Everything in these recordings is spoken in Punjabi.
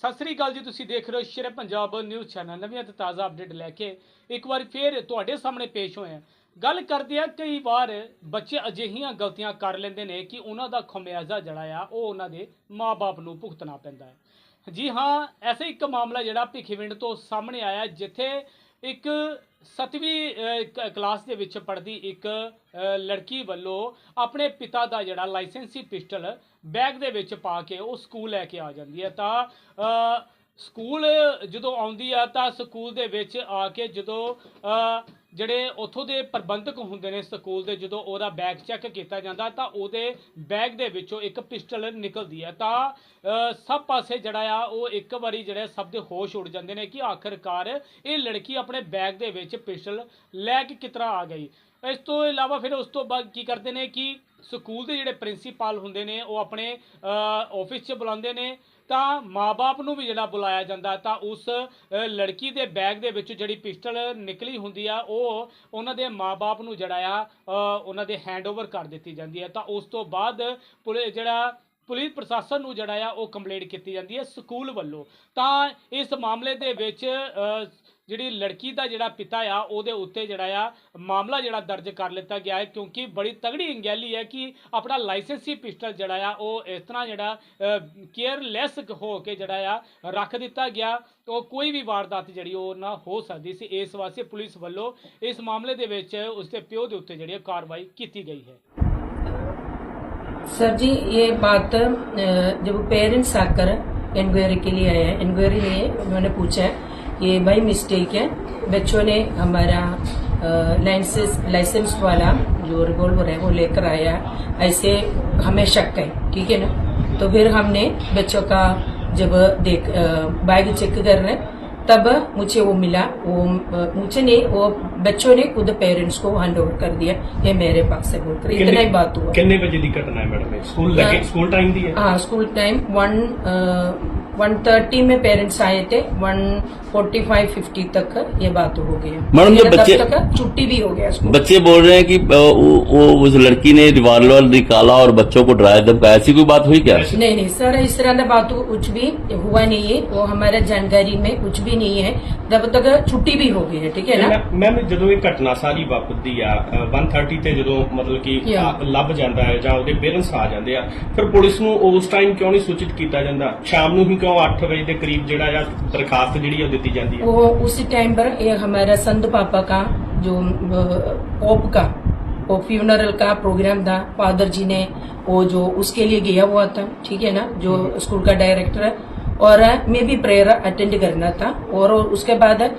ਸਤਿ ਸ੍ਰੀ ਅਕਾਲ ਜੀ, ਤੁਸੀਂ ਦੇਖ ਰਹੇ ਹੋ ਸ਼ੇਰ ਪੰਜਾਬ ਨਿਊਜ਼ ਚੈਨਲ, ਨਵੀਆਂ ਤੇ ਤਾਜ਼ਾ ਅਪਡੇਟ ਲੈ ਕੇ ਇੱਕ ਵਾਰ ਫੇਰ ਤੁਹਾਡੇ ਸਾਹਮਣੇ ਪੇਸ਼ ਹੋਏ ਹਾਂ। ਗੱਲ ਕਰਦੇ ਆ ਕਈ ਵਾਰ ਬੱਚੇ ਅਜਿਹੀਆਂ ਗਲਤੀਆਂ ਕਰ ਲੈਂਦੇ ਨੇ ਕਿ ਉਹਨਾਂ ਦਾ ਖਮਿਆਜ਼ਾ ਜਿਹੜਾ ਆ, ਉਹ ਉਹਨਾਂ ਦੇ ਮਾਪੇ ਨੂੰ ਭੁਗਤਣਾ ਪੈਂਦਾ ਹੈ। ਜੀ ਹਾਂ, ਐਸੇ ਇੱਕ ਮਾਮਲਾ ਜਿਹੜਾ ਭਿੱਖੀਵਿੰਡ ਤੋਂ ਸਾਹਮਣੇ ਆਇਆ, ਜਿੱਥੇ ਇੱਕ ਸੱਤਵੀਂ ਕਲਾਸ ਦੇ ਵਿੱਚ ਪੜ੍ਹਦੀ ਇੱਕ ਲੜਕੀ ਵੱਲੋਂ ਆਪਣੇ ਪਿਤਾ ਦਾ ਜਿਹੜਾ ਲਾਇਸੈਂਸੀ ਪਿਸਟਲ ਬੈਗ ਦੇ ਵਿੱਚ ਪਾ ਕੇ ਉਹ ਸਕੂਲ ਲੈ ਕੇ ਆ ਜਾਂਦੀ ਹੈ ਤਾਂ ਸਕੂਲ ਜਦੋਂ ਆਉਂਦੀ ਆ ਤਾਂ ਸਕੂਲ ਦੇ ਵਿੱਚ ਆ ਕੇ ਜਦੋਂ ਜਿਹੜੇ ਉੱਥੋਂ ਦੇ ਪ੍ਰਬੰਧਕ ਹੁੰਦੇ ਨੇ ਸਕੂਲ ਦੇ, ਜਦੋਂ ਉਹਦਾ ਬੈਗ ਚੈੱਕ ਕੀਤਾ ਜਾਂਦਾ ਤਾਂ ਉਹਦੇ ਬੈਗ ਦੇ ਵਿੱਚੋਂ ਇੱਕ ਪਿਸਟਲ ਨਿਕਲਦੀ ਹੈ ਤਾਂ ਸਭ ਪਾਸੇ ਜਿਹੜਾ ਆ ਉਹ ਇੱਕ ਵਾਰੀ ਜਿਹੜਾ ਸਭ ਦੇ ਹੋਸ਼ ਉੱਡ ਜਾਂਦੇ ਨੇ ਕਿ ਆਖਰਕਾਰ ਇਹ ਲੜਕੀ ਆਪਣੇ ਬੈਗ ਦੇ ਵਿੱਚ ਪਿਸਟਲ ਲੈ ਕੇ ਕਿਤਰਾ ਆ ਗਈ। ਇਸ ਤੋਂ ਇਲਾਵਾ ਫਿਰ ਉਸ ਤੋਂ ਬਾਅਦ ਕੀ ਕਰਦੇ ਨੇ ਕਿ ਸਕੂਲ ਦੇ ਜਿਹੜੇ ਪ੍ਰਿੰਸੀਪਲ ਹੁੰਦੇ ਨੇ, ਉਹ ਆਪਣੇ ਆਫਿਸ 'ਚ ਬੁਲਾਉਂਦੇ ਨੇ। ਤਾਂ ਮਾਪੇ ਨੂੰ ਵੀ ਜਿਹੜਾ ਬੁਲਾਇਆ ਜਾਂਦਾ, ਤਾਂ ਉਸ ਲੜਕੀ ਦੇ ਬੈਗ ਦੇ ਵਿੱਚ ਜਿਹੜੀ ਪਿਸਟਲ ਨਿਕਲੀ ਹੁੰਦੀ ਆ, ਉਹ ਉਹਨਾਂ ਦੇ ਮਾਪੇ ਨੂੰ ਜਿਹੜਾ ਆ ਉਹਨਾਂ ਦੇ ਹੈਂਡਓਵਰ ਕਰ ਦਿੱਤੀ ਜਾਂਦੀ ਹੈ ਤਾਂ ਉਸ ਤੋਂ ਬਾਅਦ ਪੁਲਿਸ ਜਿਹੜਾ ਪੁਲਿਸ ਪ੍ਰਸ਼ਾਸਨ ਨੂੰ ਜਿਹੜਾ ਆ, ਉਹ ਕੰਪਲੇਂਟ ਕੀਤੀ ਜਾਂਦੀ ਹੈ ਸਕੂਲ ਵੱਲੋਂ। ਤਾਂ ਇਸ ਮਾਮਲੇ ਦੇ ਵਿੱਚ ਜਿਹੜੀ ਲੜਕੀ ਦਾ ਜਿਹੜਾ ਪਿਤਾ ਆ ਉਹਦੇ ਉੱਤੇ ਜਿਹੜਾ ਆ ਮਾਮਲਾ ਜਿਹੜਾ ਦਰਜ ਕਰ ਲਿੱਤਾ ਗਿਆ ਹੈ ਕਿਉਂਕਿ ਬੜੀ ਤਗੜੀ ਅੰਗੈਲੀ ਹੈ ਕਿ ਆਪਣਾ ਲਾਇਸੈਂਸੀ ਪਿਸਟਲ ਜਿਹੜਾ ਆ ਉਹ ਇਸ ਤਰ੍ਹਾਂ ਜਿਹੜਾ ਕੇਅਰਲੈਸ ਹੋ ਕੇ ਜਿਹੜਾ ਆ ਰੱਖ ਦਿੱਤਾ ਗਿਆ ਉਹ ਕੋਈ ਵੀ ਵਾਰਦਾਤ ਜਿਹੜੀ ਉਹ ਨਾ ਹੋ ਸਕਦੀ ਸੀ ਇਸ ਵਾਸਤੇ ਪੁਲਿਸ ਵੱਲੋਂ ਇਸ ਮਾਮਲੇ ਦੇ ਵਿੱਚ ਉਸਦੇ ਪਿਓ ਦੇ ਉੱਤੇ ਜਿਹੜੀ ਹੈ ਕਾਰਵਾਈ ਕੀਤੀ ਗਈ ਹੈ सर जी ये बात अ, जब पेरेंट्स आकर इंक्वायरी के लिए आए हैं इंक्वायरी में उन्होंने पूछा है ये बाई मिस्टेक है। बच्चों ने हमारा लाइसेंस लाइसेंस वाला जो रिवॉल्वर है, वो लेकर आया। ऐसे हमें शक है, ठीक है ना? तो फिर हमने बच्चों का जब देख बैग चेक कर रहे तब मुझे वो मिला वो मुझे ने वो बच्चों ने खुद पेरेंट्स को हैंड ओवर कर दिया ये मेरे पास से बोलकर इतना ही बात हुआ। कितने बजे दिक्कत ना है मैडम स्कूल हाँ। लगे स्कूल टाइम दिया हाँ? School time one one thirty में पेरेंट्स आए थे वन फोर्टी फाइव फिफ्टी तक ये बात हो गई। मैडम जब बच्चे छुट्टी भी हो गया बच्चे बोल रहे हैं कि वो उस लड़की ने रिवाल्वर निकाला और बच्चों को डराया धमकाया ऐसी कोई बात हुई क्या? नहीं नहीं सर इस तरह बात कुछ भी हुआ नहीं है। वो हमारे जानकारी में कुछ भी नहीं है जब तक छुट्टी भी हो गई है ठीक है ना ਮੈਮ ਜਦੋਂ ਇਹ ਘਟਨਾ ਸਾਰੀ ਵਾਪਰਦੀ ਆ ਅ, 130 ਤੇ ਜਦੋਂ ਮਤਲਬ ਕਿ Yeah. ਆ, ਲੱਭ ਜਾਂਦਾ ਹੈ ਜਾਂ ਉਹਦੇ ਪੇਰੈਂਟਸ ਆ ਜਾਂਦੇ ਆ ਫਿਰ ਪੁਲਿਸ ਨੂੰ ਉਸ ਟਾਈਮ ਕਿਉਂ ਨਹੀਂ ਸੂਚਿਤ ਕੀਤਾ ਜਾਂਦਾ ਸ਼ਾਮ ਨੂੰ ਹੀ ਕਿਉਂ 8 ਵਜੇ ਦੇ ਕਰੀਬ ਜਿਹੜਾ ਆ ਦਰਖਾਸਤ ਜਿਹੜੀ ਆ ਉਹ ਦਿੱਤੀ ਜਾਂਦੀ ਹੈ वो उसी टाइम पर ये हमारा संत पापा का जो पोप का वो फ्यूनरल का प्रोग्राम था फादर जी ने वो जो उसके लिए गया हुआ था ठीक है ना जो स्कूल का डायरेक्टर है और मैं भी प्रेयर अटेंड करना था और उसके बाद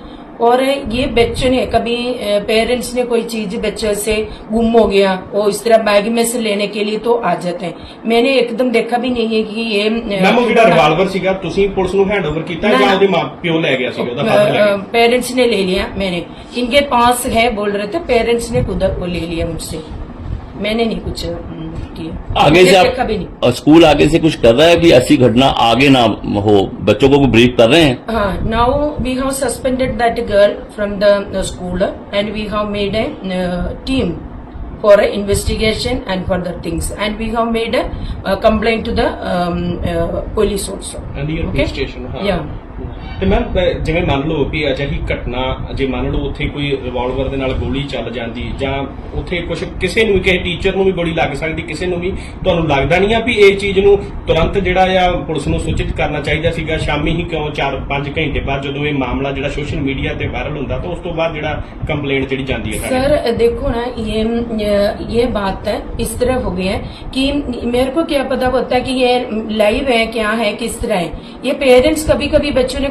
और ये बच्चों ने कभी पेरेंट्स ने कोई चीज बच्चे से गुम हो गया वो इस तरह बैग में से लेने के लिए तो आ जाते हैं मैंने एकदम देखा भी नहीं है कि ये ਮੈਮ ਉਹ ਜਿਹੜਾ ਰਿਵਾਲਵਰ ਸੀਗਾ ਤੁਸੀਂ ਪੁਲਿਸ ਨੂੰ ਹੈਂਡਓਵਰ ਕੀਤਾ ਨਾ, ਜਾਂ ਨਾ। ਉਹਦੇ ਮਾਂ ਪਿਓ ਲੈ ਗਿਆ ਸੀਗਾ ਉਹਦਾ ਫਾਦਰ ਲੈ ਗਿਆ पेरेंट्स ने ले लिया मैंने इनके पास है बोल रहे थे पेरेंट्स ने खुद वो ले लिया मुझसे मैंने नहीं कुछ चुकी है। आगे से आप कभी नहीं। स्कूल आगे से कुछ कर रहा है कि ऐसी घटना आगे ना हो? बच्चों को ब्रीफ कर रहे हैं? Now we have suspended that girl from the school and we have made a team for a investigation and for things and we have made a complain to the police also ਤੇ ਮੈਮ ਜਿਵੇਂ ਮੰਨ ਲਓ ਵੀ ਅਜਿਹੀ ਘਟਨਾ ਜੇ ਮੰਨ ਲਓ ਉੱਥੇ ਕੋਈ ਰਿਵਾਲਵਰ ਦੇ ਨਾਲ ਗੋਲੀ ਚੱਲ ਜਾਂਦੀ ਜਾਂ ਉੱਥੇ ਕੁਝ ਕਿਸੇ ਨੂੰ ਵੀ ਕਿਸੇ ਟੀਚਰ ਨੂੰ ਵੀ ਗੋਲੀ ਲੱਗ ਸਕਦੀ ਕਿਸੇ ਨੂੰ ਵੀ ਤੁਹਾਨੂੰ ਲੱਗਦਾ ਨਹੀਂ ਆ ਵੀ ਇਹ ਚੀਜ਼ ਨੂੰ ਤੁਰੰਤ ਜਿਹੜਾ ਆ ਪੁਲਿਸ ਨੂੰ ਸੂਚਿਤ ਕਰਨਾ ਚਾਹੀਦਾ ਸੀਗਾ ਸ਼ਾਮੀ ਹੀ ਕਿਉਂ 4-5 ਘੰਟੇ ਬਾਅਦ ਜਦੋਂ ਇਹ ਮਾਮਲਾ ਜਿਹੜਾ ਸੋਸ਼ਲ ਮੀਡੀਆ ਤੇ ਵਾਇਰਲ ਹੁੰਦਾ ਤਾਂ ਉਸ ਤੋਂ ਬਾਅਦ ਜਿਹੜਾ ਕੰਪਲੇਂਟ ਜਿਹੜੀ ਜਾਂਦੀ ਹੈ ਸਾਡੇ सर देखो ना ये ये बात है इस तरह हो गई है कि मेरे को क्या पता होता है कि ये लाइव है क्या है किस तरह है ये पेरेंट्स कभी कभी बच्चों ने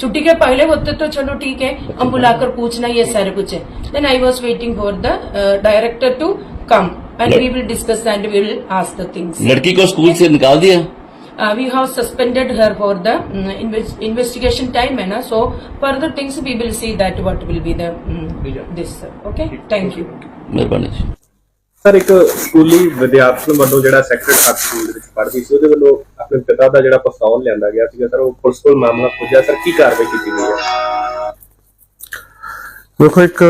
छुट्टी के पहले होते तो चलो ठीक है हम बुलाकर पूछना ये सारे कुछ है then I was waiting for the director to come and we will discuss and we will ask the things लड़की को स्कूल से निकाल दिया we have suspended her for the um, investigation time and uh, so further things we will see that what will be the um, this okay thank you मेहरबानी ਸਰ, ਇੱਕ ਸਕੂਲੀ ਵਿਦਿਆਰਥਣ ਵੱਲੋਂ ਜਿਹੜਾ ਸੈਕਰਡ ਹਾਰਟ ਸਕੂਲ ਦੇ ਵਿੱਚ ਪੜ੍ਹਦੀ ਸੀ, ਉਹਦੇ ਵੱਲੋਂ ਆਪਣੇ ਪਿਤਾ ਦਾ ਜਿਹੜਾ ਪਿਸਤੌਲ ਲਿਆਂਦਾ ਗਿਆ ਸੀਗਾ। ਸਰ, ਉਹ ਪੁਲਿਸ ਕੋਲ ਮਾਮਲਾ ਪੁੱਜਿਆ। ਸਰ, ਕੀ ਕਾਰਵਾਈ ਕੀਤੀ ਗਈ ਹੈ? ਦੇਖੋ, ਇੱਕ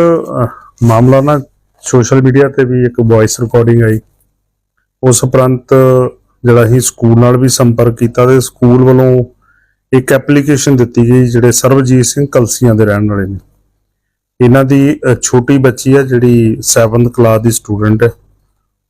ਮਾਮਲਾ ਨਾ ਸੋਸ਼ਲ ਮੀਡੀਆ ਤੇ ਵੀ ਇੱਕ ਵੌਇਸ ਰਿਕਾਰਡਿੰਗ ਆਈ। ਉਸ ਉਪਰੰਤ ਜਿਹੜਾ ਅਸੀਂ ਸਕੂਲ ਨਾਲ ਵੀ ਸੰਪਰਕ ਕੀਤਾ ਤੇ ਸਕੂਲ ਵੱਲੋਂ ਇੱਕ ਐਪਲੀਕੇਸ਼ਨ ਦਿੱਤੀ ਗਈ, ਜਿਹੜੇ ਸਰਬਜੀਤ ਸਿੰਘ ਕਲਸੀਆਂ ਦੇ ਰਹਿਣ ਵਾਲੇ ਨੇ। ਇਹਨਾਂ ਦੀ ਛੋਟੀ ਬੱਚੀ ਹੈ ਜਿਹੜੀ 7th ਕਲਾਸ ਦੀ ਸਟੂਡੈਂਟ ਹੈ।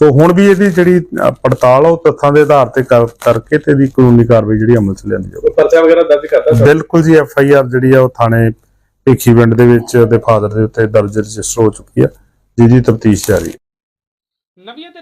ਸੋ ਹੁਣ ਵੀ ਇਹਦੀ ਜਿਹੜੀ ਪੜਤਾਲ ਉਹ ਤੱਥਾਂ ਦੇ ਆਧਾਰ ਤੇ ਕਰ- ਕਰਕੇ ਤੇ ਇਹਦੀ ਕਾਨੂੰਨੀ ਕਾਰਵਾਈ ਜਿਹੜੀ ਅਮਲ ਚ ਲਿਆਂਦੀ ਕੋਈ ਪਰਚਾ ਵਗੈਰਾ ਦਰਜ ਕਰਤਾ ਸਰ? ਬਿਲਕੁਲ ਜੀ ਐਫ ਆਈ ਆਰ ਜਿਹੜੀ ਆ ਉਹ ਥਾਣੇ ਭੇਖੀਵਿੰਡ ਦੇ ਵਿੱਚ ਦੇ ਫਾਦਰ ਦੇ ਉੱਤੇ ਦਰਜ ਰਜਿਸਟਰ ਹੋ ਚੁੱਕੀ ਆ। ਜਿਹਦੀ ਤਫਤੀਸ਼ ਜਾਰੀ ਹੈ।